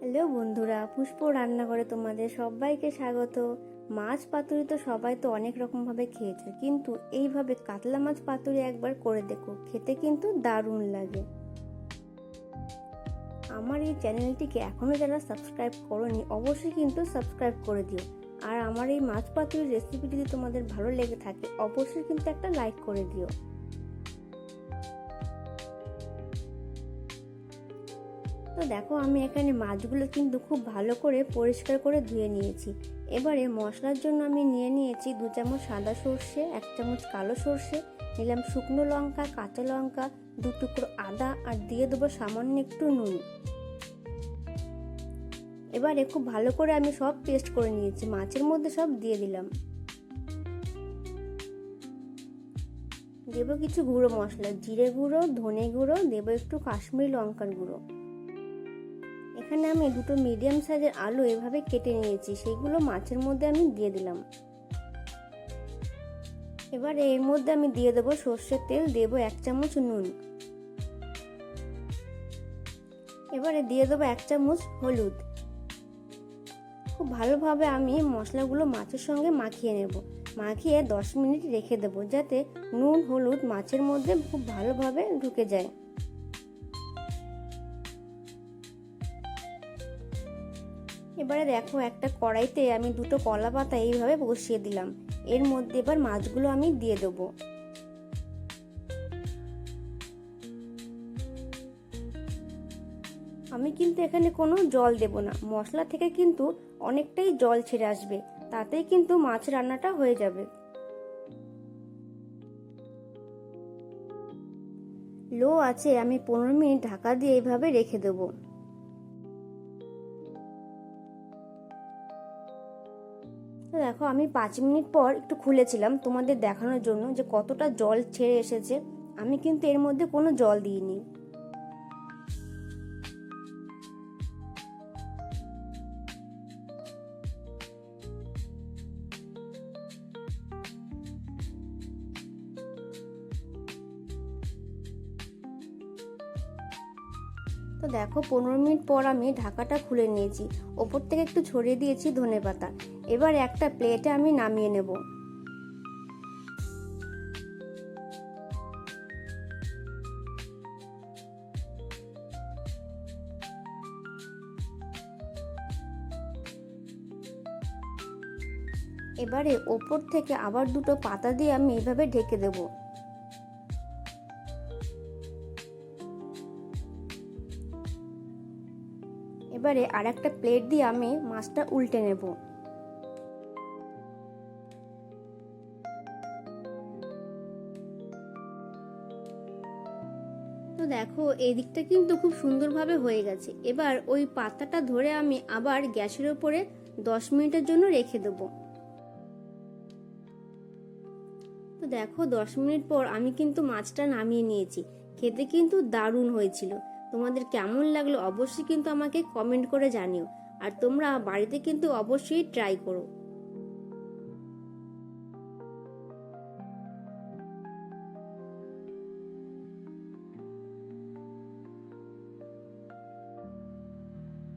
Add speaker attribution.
Speaker 1: Hello বন্ধুরা, পুষ্প রান্নাঘরে তোমাদের সবাইকে স্বাগত। মাছ পাতুরি তো সবাই তো অনেক রকমভাবে খেয়েছে, কিন্তু এইভাবে কাতলা মাছ পাতুরি একবার করে দেখো, খেতে কিন্তু দারুণ লাগে। আমার এই চ্যানেলটিকে এখনও যারা সাবস্ক্রাইব করনি, অবশ্যই কিন্তু সাবস্ক্রাইব করে দিও। আর আমার এই মাছ পাতুরির রেসিপি যদি তোমাদের ভালো লেগে থাকে, অবশ্যই কিন্তু একটা লাইক করে দিও। তো দেখো, আমি এখানে মাছগুলো কিন্তু খুব ভালো করে পরিষ্কার করে ধুয়ে নিয়েছি। এবারে মশলার জন্য আমি নিয়ে নিয়েছি দু চামচ সাদা সর্ষে, এক চামচ কালো সর্ষে, নিলাম শুকনো লঙ্কা, কাঁচা লঙ্কা, দু টুকরো আদা, আর দিয়ে দেবো সামান্য একটু নুন। এবারে খুব ভালো করে আমি সব পেস্ট করে নিয়েছি, মাছের মধ্যে সব দিয়ে দিলাম। দেবো কিছু গুঁড়ো মশলা, জিরে গুঁড়ো, ধনে গুঁড়ো, দেবো একটু কাশ্মীরি লঙ্কার গুঁড়ো। এখানে আমি দুটো মিডিয়াম সাইজের আলু এভাবে কেটে নিয়েছি সেইগুলো মাছের মধ্যে আমি দিয়ে দিলাম। এবার এর মধ্যে আমি দিয়ে দেবো সর্ষের তেল, দেবো এক চামচ নুন। এবারে দিয়ে দেবো এক চামচ হলুদ। খুব ভালোভাবে আমি মশলাগুলো মাছের সঙ্গে মাখিয়ে নেব। মাখিয়ে দশ মিনিট রেখে দেবো, যাতে নুন, হলুদ মাছের মধ্যে খুব ভালোভাবে ঢুকে যায়। এবারে দেখো একটা কড়াইতে আমি দুটো কলা পাতা এইভাবে বসিয়ে দিলাম। এর মধ্যে এবার মাছগুলো আমি দিয়ে দেবো। আমি কিন্তু এখানে কোনো জল দেব না। মশলা থেকে কিন্তু অনেকটাই জল ছেড়ে আসবে। তাতেই কিন্তু মাছ রান্নাটা হয়ে যাবে। লো আছে, আমি পনেরো মিনিট ঢাকা দিয়ে এইভাবে রেখে দেবো। তো দেখো, আমি পাঁচ মিনিট পর একটু খুলেছিলাম তোমাদের দেখানোর জন্য যে কতটা জল ছেড়ে এসেছে। আমি কিন্তু এর মধ্যে কোনো জল দিইনি। তো দেখো, পনেরো মিনিট পর আমি ঢাকাটা খুলে নিয়েছি। ওপর থেকে একটু ছড়িয়ে দিয়েছি ধনে পাতা। এবার একটা প্লেটে আমি নামিয়ে নেব। এবারে ওপর থেকে আবার দুটো পাতা দিয়ে আমি এইভাবে ঢেকে দেবো। এবারে আর একটা প্লেট দিয়ে আমি মাছটা উল্টে নেব। তো দেখো, এই দিকটা কিন্তু খুব সুন্দরভাবে হয়ে গেছে। এবার ওই পাতাটা ধরে আমি আবার গ্যাসের ওপরে দশ মিনিটের জন্য রেখে দেবো। তো দেখো, দশ মিনিট পর আমি কিন্তু মাছটা নামিয়ে নিয়েছি। খেতে কিন্তু দারুণ হয়েছিল। তোমাদের কেমন লাগল অবশ্যই কিন্তু আমাকে কমেন্ট করে জানিও। আর তোমরা বাড়িতে কিন্তু অবশ্যই ট্রাই করো।